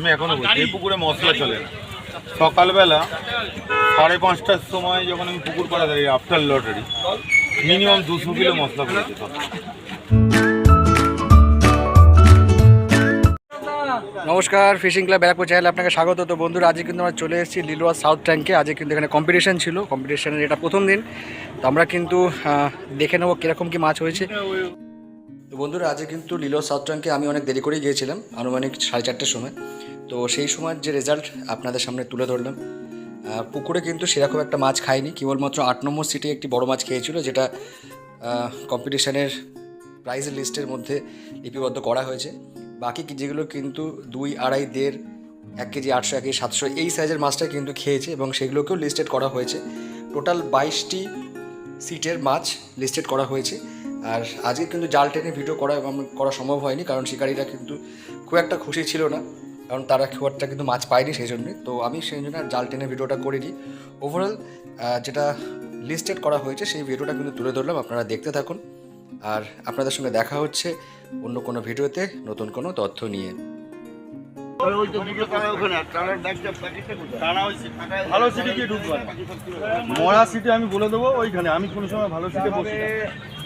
আমি এখনও বলছি এই পুকুরে মশলা চলে না। সকালবেলা সাড়ে পাঁচটার সময় যখন আমি পুকুর পাড়া দাঁড়িয়ে আফটার লটারি মিনিমাম দুশো কিলো মশলা পড়েছে নমস্কার ফিশিং ক্লাব ব্যারাকপুর চ্যানেলে আপনাকে স্বাগত। তো বন্ধুরা আজকে কিন্তু আমরা চলে এসেছি লিলুয়া সাউথ ট্যাঙ্কে আজকে কিন্তু এখানে কম্পিটিশন ছিল। কম্পিটিশনের এটা প্রথম দিন। তো আমরা কিন্তু দেখে নেব কীরকম কী মাছ হয়েছে। তো বন্ধুরা আজকে কিন্তু লিলুয়া সাউথ ট্যাঙ্কে আমি অনেক দেরি করেই গিয়েছিলাম আনুমানিক সাড়ে চারটের সময়। তো সেই সময়ের যে রেজাল্ট আপনাদের সামনে তুলে ধরলাম পুকুরে কিন্তু সেরকম একটা মাছ খায়নি কেবলমাত্র আট নম্বর সিটে একটি বড় মাছ খেয়েছিল, যেটা কম্পিটিশনের প্রাইজ লিস্টের মধ্যে লিপিবদ্ধ করা হয়েছে। বাকি যেগুলো কিন্তু দুই, আড়াই, দেড়, এক কেজি, আটশো, এক কেজি, সাতশো, এই সাইজের মাছটা কিন্তু খেয়েছে এবং সেগুলোকেও লিস্টেড করা হয়েছে। টোটাল বাইশটি সিটের মাছ লিস্টেড করা হয়েছে। আর আজকে কিন্তু জাল টেনে ভিডিও করা করা সম্ভব হয়নি, কারণ শিকারীরা কিন্তু খুব একটা খুশি ছিল না। কারণ তারা খুব একটা কিন্তু মাছ পায়নি সেই জন্যে। তো আমি সেই জন্য আর জাল টেনে ভিডিওটা করিনি। ওভারঅল যেটা লিস্টেড করা হয়েছে সেই ভিডিওটা কিন্তু তুলে ধরলাম আপনারা দেখতে থাকুন। আর আপনাদের সঙ্গে দেখা হচ্ছে অন্য কোনো ভিডিওতে নতুন কোনো তথ্য নিয়ে। ভালো সিটে ঢুকবো। মরা সিটে আমি বলে দেবো ওইখানে। আমি কোনো সময় ভালো সিটে বসি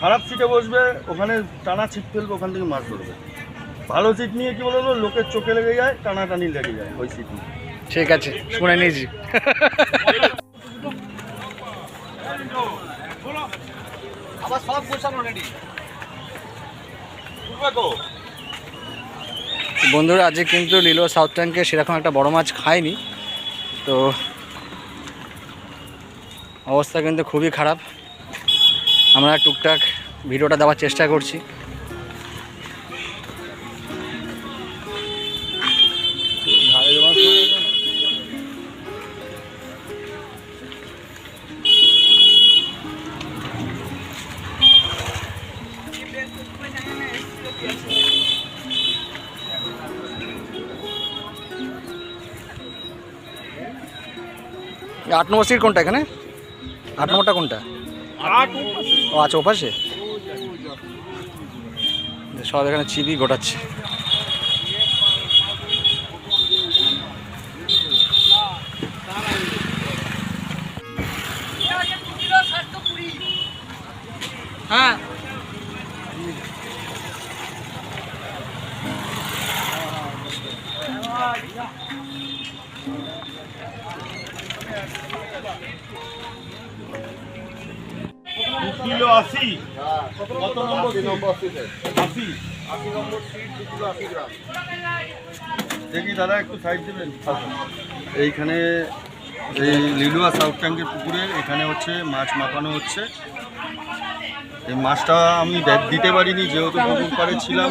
খারাপ সিটে বসবে ওখানে টানা ছিপ ফেলবে ওখান থেকে মাছ ধরবে। ভালো সিট নিয়ে কি বলব লোকের চোখে লেগে যায় টানা টানি লেগে যায় ওই সিট নিয়ে। ঠিক আছে শুনে নিয়েছি। বন্ধুরা আজকে কিন্তু লিলো সাউথ ট্যাঙ্কে সেরকম একটা বড় মাছ খায়নি তো অবস্থা কিন্তু খুবই খারাপ। আমরা টুকটাক ভিডিওটা দেওয়ার চেষ্টা করছি। আট নম্বর সিট কোনটা এখানে? আট নম্বরটা কোনটা? ও আচ্ছা ওপাশে। সব এখানে চিবি গোটাচ্ছে। দেখি দাদা, একটু সাইড দেবেন? এইখানে এই লিলুয়া সাউথ ট্যাঙ্কের পুকুরে এখানে হচ্ছে মাছ মাপানো হচ্ছে। এই মাছটা আমি দিতে পারিনি যেহেতু পুকুর পাড়ে ছিলাম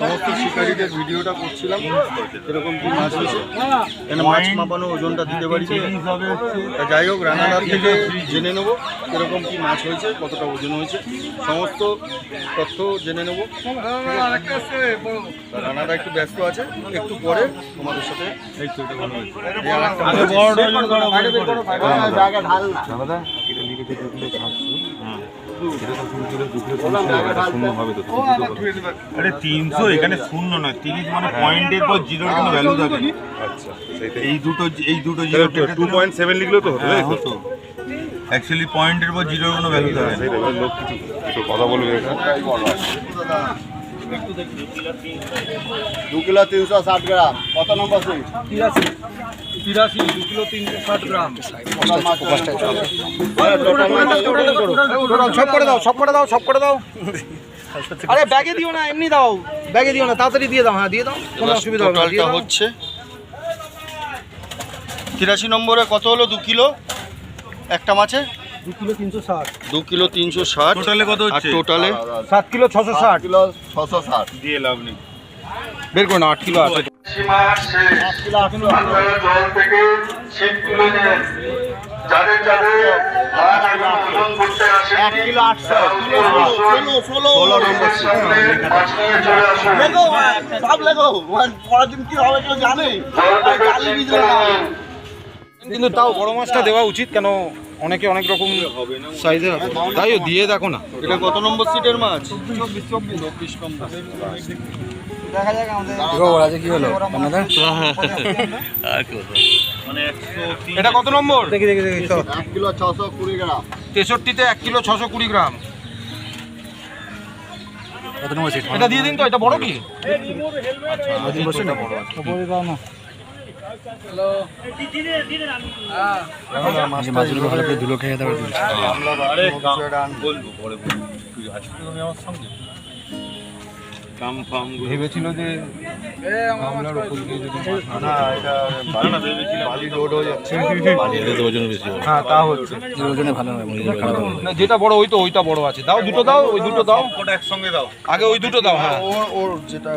সমস্ত শিকারীদের ভিডিওটা করছিলাম এরকম কি মাছ হয়েছে? এখানে মাছ মাপানো ওজনটা দিতে পারিনি? তা যাই হোক রানাদার থেকে জেনে নেব এরকম কি মাছ হয়েছে কতটা ওজন হয়েছে। সমস্ত তথ্য জেনে নেব। তা রানাদা একটু ব্যস্ত আছে একটু পরে তোমাদের সাথে এই তো এটা আরে তিনশো এখানে শূন্য নয় তিরিশ মানে পয়েন্টের পর জিরোর কোনো ভ্যালু থাকে আচ্ছা এই দুটো এই দুটো জিরো টু পয়েন্ট সেভেন লিখলেও তো হতো? অ্যাকচুয়ালি পয়েন্টের পর জিরোর কোনো ভ্যালু থাকে কথা বলবে। দু কিলো তিনশো ষাট গ্রাম। কত নম্বর সিট ওপাশটায় চলে সব করে দাও সব করে দাও সব করে দাও। আরে ব্যাগে দিও না এমনি দাও। ব্যাগে দিও না তাড়াতাড়ি দিয়ে দাও হ্যাঁ দিয়ে দাও। কোনো অসুবিধা হবে না হচ্ছে তিরাশি নম্বরে কত হলো দু কিলো? একটা মাছে দু কিলো তিনশো ষাট। দু কিলো তিনশো ষাট। টোটালে কত হচ্ছে? টোটালে? সাত কিলো ছশো ষাট। কিলো ছশো ষাট। দিয়ে লাভ নেই। বের করো না আট কিলো আছে আপনারা জল থেকে ছিপ তুলে নেন। যাদের যাদের মাছ উৎপাদন করতে আসেন এক কিলো আটশো ষোলো নম্বর সিট। মাছ চলে আসুন। সব লেগো পরের দিন কি হবে কেউ জানে? জল থেকে ছিপ তুলে নেন। কিন্তু তাও বড় মাছটা দেওয়া উচিত কেন অনেকে অনেক রকম সাইজের আছে। তাইও দিয়ে দেখো না। এটা কত নম্বর সিটের মাছ? চব্বিশ চব্বিশ। চব্বিশ নম্বর কি হলো? এটা কত নম্বর? এক কিলো ছশো কুড়ি গ্রাম। তেষট্টিতে এক কিলো ছশো কুড়ি গ্রাম। সিট? এটা দিয়ে দিন তো এটা বড় কি? মাছগুলো ভালো করে ধুলো খেয়ে তারপর তুলছে। আমার ফাম ভেবেছিল যে গামলার উপর দিয়ে যদি না এটা বালি লোড হয়ে যাচ্ছে। হ্যাঁ তা হচ্ছে। ওজনে ভালো হয় মুরগিগুলো খারাপ হবে। না। না যেটা বড় ওই তো ওইটা বড় আছে। দাও দুটো দাও ওই দুটো দাও। একসঙ্গে দাও। আগে ওই দুটো দাও হ্যাঁ। ওর ওর যেটা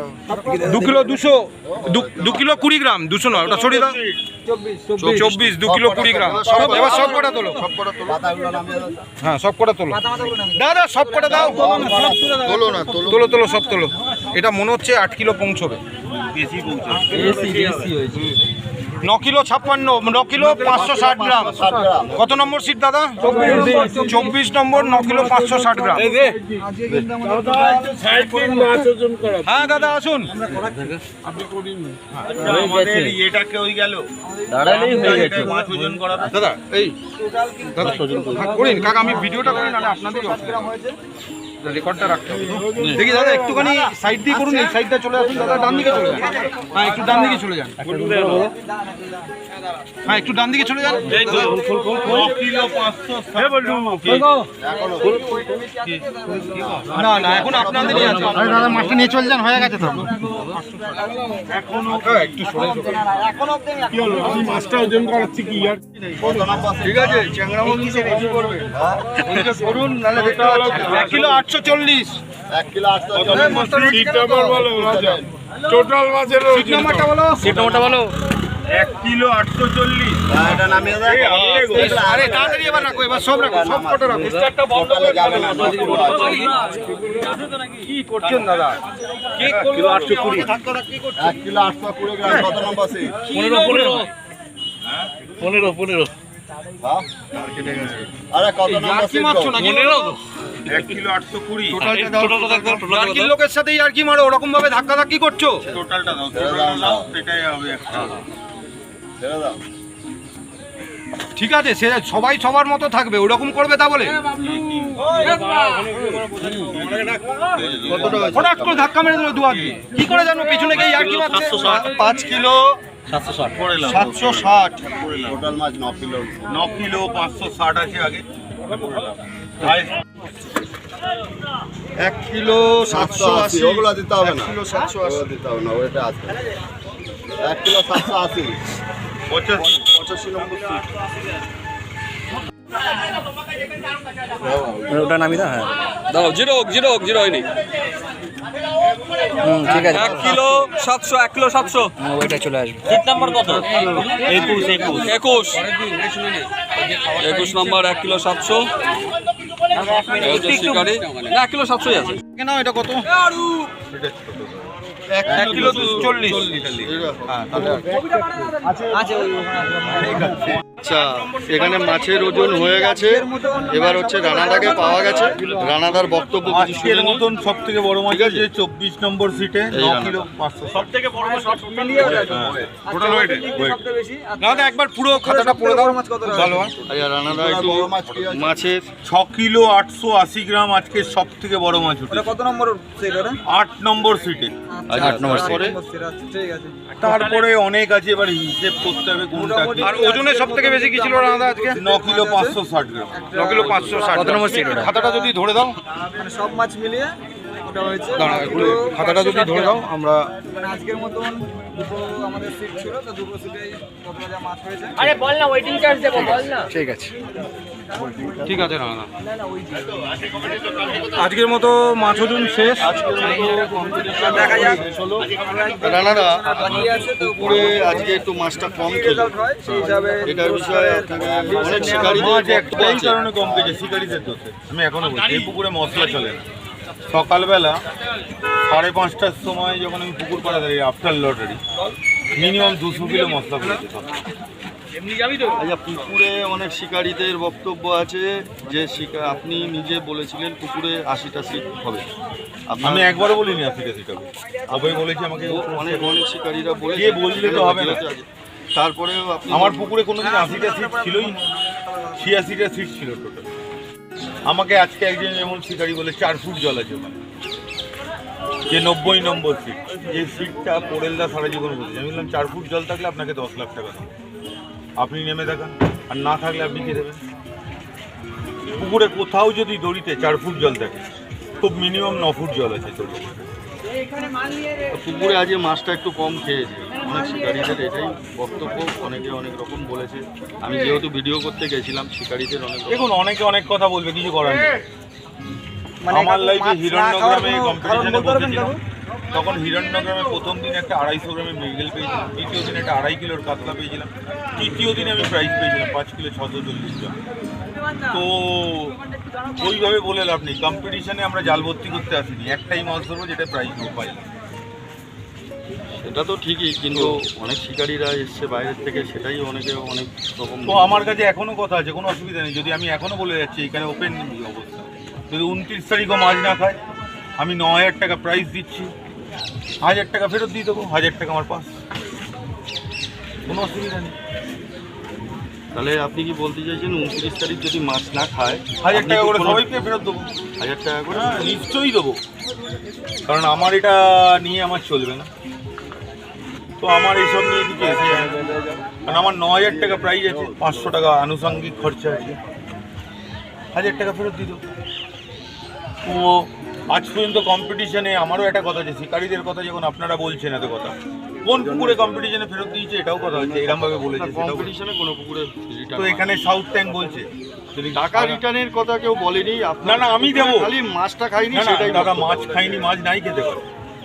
দু কিলো দুশো দু- কিলো কুড়ি গ্রাম দুশো নয় ওটা ছড়িয়ে দাও। চব্বিশ দু কিলো কুড়ি গ্রাম। এবার সব কটা তোলো। হ্যাঁ সব কটা তোলো। দাদা সব কটা দাও। তোলো না তোলো তোলো সব তোলো। এটা মনে হচ্ছে আট কিলো পৌঁছবে। বেশি ন কিলো ছাপ্পান্ন ন কিলো পাঁচশো ষাট গ্রাম। কত নম্বর সিট দাদা? চব্বিশ নম্বর ন কিলো পাঁচশো ষাট গ্রাম। হ্যাঁ দাদা আসুন। আমাদের ইয়েটাকে ওই গেল? মাছ ওজন করা দাদা এই দাদা হ্যাঁ, করিন কাকা আমি ভিডিওটা করি নাহলে আপনাদের রেকর্ডটা রাখতে হবে দেখি দাদা একটুখানি সাইড দিয়ে করুন এই সাইডটা চলে আসুন। দাদা ডান দিকে চলে যান। হ্যাঁ একটু ডান দিকে চলে যান। হ্যাঁ একটু ডান দিকে চলে যান। না না এখন আপনাদেরই আছে। দাদা মাছটা নিয়ে চলে যান হয়ে গেছে তো। একটু সরে ঠিক আছে করবে? করুন নাহলে। এক কিলো আটশো চল্লিশ। এক কিলো আটশো সিট নাম্বারটা বলো এক কিলো আটশো চল্লিশ। আরে তাড়াতাড়ি এবার রাখো এবার সব রাখো সব কটা রাখো। টোটালে যাবে না কি করছেন দাদা? কিলো আটশো কুড়ি। এক কিলো আটশো কুড়ি গ্রাম। কত নম্বর পনেরো পনেরো। পনেরো পনেরো। হ্যাঁ? আরে কত নম্বর নাকি? এক কিলো আটশো কুড়ি। টার্কির লোকের সাথে আর কি মারো? ওরকম ভাবে ধাক্কা ধাক্কি করছ? টোটালটা দাও টোটালটা দাও সেটাই হবে একটা। দাও। ঠিক আছে সে সবাই সবার মতো থাকবে ওরকম করবে তা বলে? হঠাৎ করে ধাক্কা মেরে দিল দু কি করে জানো পিছনে গিয়ে আর কি পাঁচ কিলো। সাতশো ষাট। টোটাল মাছ ন কিলো। ন কিলো পাঁচশো ষাট আছে আগে। এক কিলো সাতশো আশি ওগুলো দিতে হবে না। কিলো সাতশো আশি। দিতে হবে না ওইটা আছে। এক কিলো সাতশো আশি। পঁচাশি। পঁচাশি নম্বর ওটা নামি হ্যাঁ। দাও জিরো জিরো জিরো হয়নি। ঠিক আছে। এক কিলো সাতশো এক কিলো সাতশো। ওইটা চলে আসবে। একুশ। একুশ নম্বর এক কিলো সাতশো। এক কিলো সাতশোই আছে। কেন এটা কত? এক কিলো চল্লিশ। আচ্ছা এখানে মাছের ওজন হয়ে গেছে। এবার হচ্ছে রানাদাকে পাওয়া গেছে। রানাদার বক্তব্য আজকের মতন সব থেকে বড় মাছ আছে। চব্বিশ নম্বর সিটে ন কিলো পাঁচশো সব থেকে দাদা একবার পুরো খাতাটা পড়ে দাও। ভালো আচ্ছা রানাদা একটু? মাছের ছ কিলো আটশো আশি গ্রাম আজকে সব থেকে বড় মাছ উঠে কত নম্বর আট নম্বর সিটে আচ্ছা আট নম্বর তারপরে? তারপরে অনেক আছে এবার হিসেব করতে হবে কোনটা আর ওজনে সব থেকে বেশি কি ছিল আজকে? ন কিলো পাঁচশো ষাট গ্রাম। ন কিলো পাঁচশো ষাট কত নম্বর খাতাটা যদি ধরে দাও। মানে সব মাছ মিলিয়ে হয়েছে। খাতাটা যদি ধরে দাও আমরা মানে আজকের মতন দুটো আমাদের সিট ছিল তো দুটো সিটে কত যা মাছ হয়েছে। ঠিক আছে। ঠিক আছে। রানা। আজকের মতো মাছ ওজন শেষ। দেখা যাক। পুকুরে আজকে একটু মাছটা কম ছিল এটার বিষয়ে অনেক শিকারীদের। কারণে কম পেয়েছে শিকারিদের দোষে। আমি এখনও বলছি এই পুকুরে মশলা চলে না। সকালবেলা সাড়ে পাঁচটার সময় যখন আমি পুকুর পাড়া দাঁড়িয়ে আফটার লটারি মিনিমাম দুশো কিলো মশলা পড়েছে আচ্ছা পুকুরে অনেক শিকারীদের বক্তব্য আছে যে শিকার আপনি নিজে বলেছিলেন পুকুরে আশিটা সিট হবে। আমি একবারও বলিনি আশিটা সিট হবে। সবাই বলেছি আমাকে অনেক অনেক শিকারীরা বলে বললে তো হবে না। তারপরেও আমার পুকুরে কোনোদিন আশিটা সিট ছিলই না। ছিয়াশিটা সিট ছিল টোটাল আমাকে আজকে একজন যেমন শিকারি বলে চার ফুট জল আছে যে নব্বই নম্বর সিট যে সিটটা পোড়েলদা সারা জীবন বলছে আমি বললাম, চার ফুট জল থাকলে আপনাকে দশ লাখ টাকা দেবো। আপনি নেমে দেখান। আর না থাকলে আপনি কি দেবেন? পুকুরে কোথাও যদি দড়িতে চার ফুট জল থাকে, খুব মিনিমাম ন ফুট জল আছে পুকুরে আজ মাছটা একটু কম খেয়েছে। অনেক শিকারীদের এটাই বক্তব্য অনেকে অনেক রকম বলেছে। আমি যেহেতু ভিডিও করতে গেছিলাম শিকারীদের অনেক দেখুন অনেকে অনেক কথা বলবে কিছু করার নেই। আমার লাইফে হিরণ্যগ্রামে কম্পিটিশনে বসেছিলাম তখন হিরণ্যগ্রামে প্রথম দিন একটা আড়াইশো গ্রামে মৃগেল পেয়েছিলাম। দ্বিতীয় দিন একটা আড়াই কিলোর কাতলা পেয়েছিলাম। তৃতীয় দিনে আমি প্রাইজ পেয়েছিলাম পাঁচ কিলো ছশো চল্লিশ জন তো ওইভাবে বলে লাভ নেই। কম্পিটিশনে আমরা জাল ভর্তি করতে আসিনি। একটাই মাছ ধরবো যেটা প্রাইজ পাই সেটা তো ঠিকই কিন্তু অনেক শিকারীরা এসছে বাইরের থেকে সেটাই অনেকে অনেক রকম তো আমার কাছে এখনও কথা আছে কোনো অসুবিধা নেই। যদি আমি এখনও বলে যাচ্ছি এখানে ওপেন অবস্থা। যদি উনত্রিশ তারিখও মাছ না খায় আমি ন হাজার টাকা প্রাইস দিচ্ছি। হাজার টাকা ফেরত দিয়ে দেবো হাজার টাকা আমার পাস। কোনো অসুবিধা নেই। তাহলে আপনি কি বলতে চাইছেন উনত্রিশ তারিখ যদি মাছ না খায় হাজার টাকা করে সবাইকে ফেরত দেবো। হাজার টাকা করে হ্যাঁ নিশ্চয়ই দেবো। কারণ আমার এটা নিয়ে আমার চলবে না। তো আমার এইসব নিয়ে কিছু এসে যায় কারণ আমার ন হাজার টাকা প্রাইজ আছে পাঁচশো টাকা আনুষঙ্গিক খরচা আছে। হাজার টাকা ফেরত দিত তো আজ পর্যন্ত কম্পিটিশনে আমারও একটা কথা আছে শিকারীদের কথা যখন আপনারা বলছেন এত কথা কোন পুকুরে কম্পিটিশনে ফেরত দিয়েছে এটাও কথা হচ্ছে এরকমভাবে বলেছে কম্পিটিশনে কোনো পুকুরে তো এখানে সাউথ ট্যাঙ্ক বলছে টাকা রিটার্নের কথা কেউ বলেনি আপনার না, না, আমি দেবো। খালি মাছটা খাইনি দাদা মাছ খাইনি মাছ নাই খেতে পারে।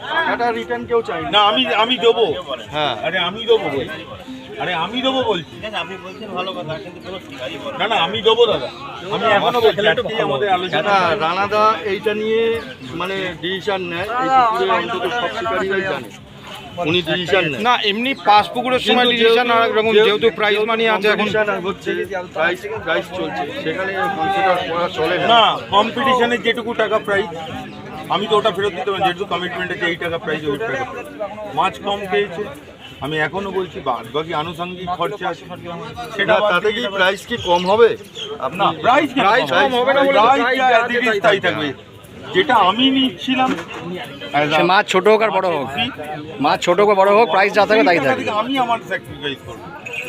টাকাটা রিটার্ন কেউ চাইনি। না আমি আমি দেবো। হ্যাঁ। আরে আমি দেবো বলছি। আরে আমি দেবো বলছি। না না আমি দেবো দাদা। আমি এখনও বলছি আমাদের আলোচনা রানাদা এইটা নিয়ে মানে ডিসিশন নেয়। এই পুকুরে অন্তত সব শিকারীরাই জানে। উনি ডিসিশন নেন। না এমনি পাঁচ পুকুরের সময় ডিসিশন রকম যেহেতু প্রাইজ মানি আছে এখন। হচ্ছে চলছে। সেখানে কনসিডার করা চলে না। না কম্পিটিশনে যেটুকু টাকা প্রাইজ আমি তো ওটা ফেরত দিতে পারি যেটুকু কমিটমেন্ট আছে এই টাকা প্রাইজ ওই টাকা। মাছ কম খেয়েছে আমি এখনও বলছি বাদ বাকি আনুষঙ্গিক খরচা আছে। সেটা তাতে কি প্রাইস কি কম হবে? না আপনি প্রাইস কম হবে? না প্রাইস তাই থাকবে। যেটা আমি নিচ্ছিলাম মাছ ছোট হোক আর বড় হোক। মাছ ছোট হোক বড় হোক প্রাইস যা থাকে তাই থাকে আমি আমার স্যাক্রিফাইস করব।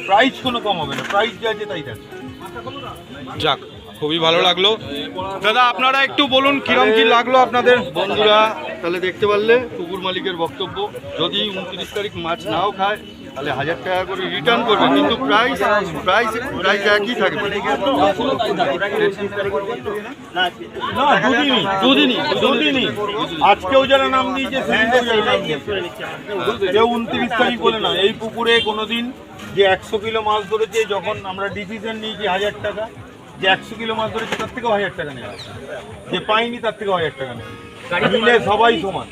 প্রাইস কোনো কম হবে না প্রাইস যা আছে তাই থাকবে। যাক খুবই ভালো লাগল। দাদা আপনারা একটু বলুন কিরম কি লাগল আপনাদের? বন্ধুরা তাহলে দেখতে পারলে কুকুর মালিকের বক্তব্য। যদি উনত্রিশ তারিখ মাছ নাও খায় তাহলে হাজার টাকা করে রিটার্ন করবে। কিন্তু প্রাইস প্রাইস প্রাইস একই থাকবে। না দুদিনই দুদিনই। আজকেও যারা নাম দিয়েছে কেউ উনত্রিশ তারিখ বলে না। এই পুকুরে কোনোদিন যে একশো কিলো মাছ ধরেছে যখন আমরা ডিসিশন নিয়েছি হাজার টাকা যে একশো কিলো মাছ ধরেছে তার থেকেও হাজার টাকা নেওয়া যে পাইনি তার থেকেও হাজার টাকা নেওয়া মিলে সবাই সমান।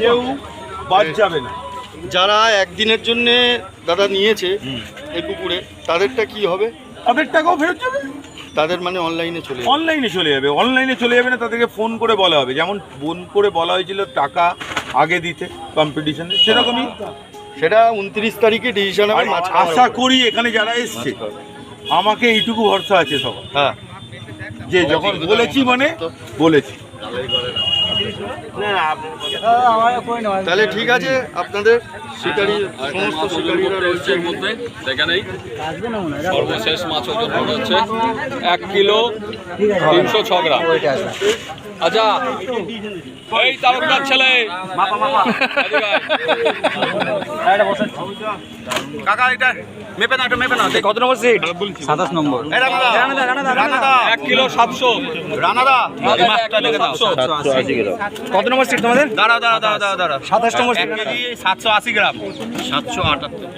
কেউ বাদ যাবে না। যারা একদিনের জন্য দাদা নিয়েছে এই পুকুরে তাদেরটা কি হবে? তাদের টাকাও ফেরত যাবে। তাদের মানে অনলাইনে চলে অনলাইনে চলে যাবে। অনলাইনে চলে যাবে না তাদেরকে ফোন করে বলা হবে। যেমন ফোন করে বলা হয়েছিল টাকা আগে দিতে কম্পিটিশনে সেরকমই। সেটা উনত্রিশ তারিখে ডিসিশন আশা করি এখানে যারা এসছে আমাকে এইটুকু ভরসা আছে সব হ্যাঁ। যে যখন বলেছি মানে বলেছি। তাহলে ঠিক আছে আপনাদের শিকারী সমস্ত শিকারীরা রয়েছে। এর মধ্যে দেখে নেই সর্বশেষ মাছ ওজন হচ্ছে। এক কিলো তিনশো ছ গ্রাম। আচ্ছা এই তারকদার ছেলে। কাকা এটা মেপে না মেপে না কত নম্বর সিট সাতাশ নম্বর। এক কিলো সাতশো। রানাদা। কত নম্বর সিট তোমাদের? দাঁড়া দাঁড়া দাঁড়া দাঁড়া দাঁড়া সাতাশ নম্বর সিট সাতশো আশি গ্রাম। সাতশো আটাত্তর।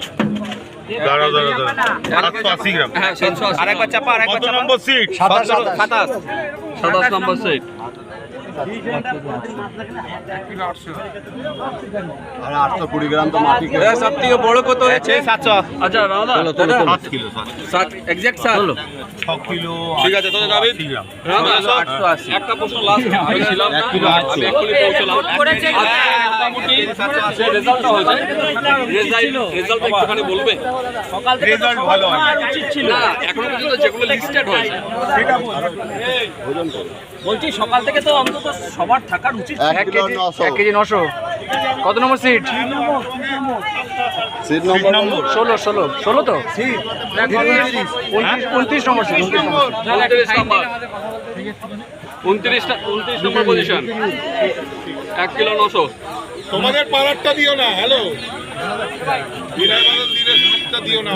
হ্যাঁ আরেকবার চাপা আরেকবার চাপা। নম্বর সিট সাতাশ সাতাশ। সাতাশ। নম্বর সেট আর আটশো কুড়ি গ্রাম তো মাটি সব থেকে বড় কত হয়েছে? সাতশো। আচ্ছা দাদা সাত কিলো সাত। সাত এক্সাক্ট সাত। ছ কিলো ঠিক আছে তোদের নাবিদ আশি একটা প্রশ্ন লাস্ট আমি ছিলাম। না আমি এক্ষুনি পৌঁছলাম। আজকে মোটামুটি যে রেজাল্টটা হয়েছে। রেজাল্ট রেজাল্টটা একটুখানি বলবে? রেজাল্ট ভালো না এখনও পর্যন্ত যেগুলো লিস্টেড হয়েছে বলছি সকাল থেকে তো অন্তত সবার থাকার উচিত এক কেজি এক কেজি নশো। কত নম্বর সিট সিট নম্বর ষোলো ষোলো। ষোলো তো? উনত্রিশ উনত্রিশ নম্বর সিট উনত্রিশ নম্বর উনত্রিশটা উনত্রিশ নম্বর পজিশন এক কিলো নশো। তোমাদের পাড়ারটা দিও না হ্যালো দিও না।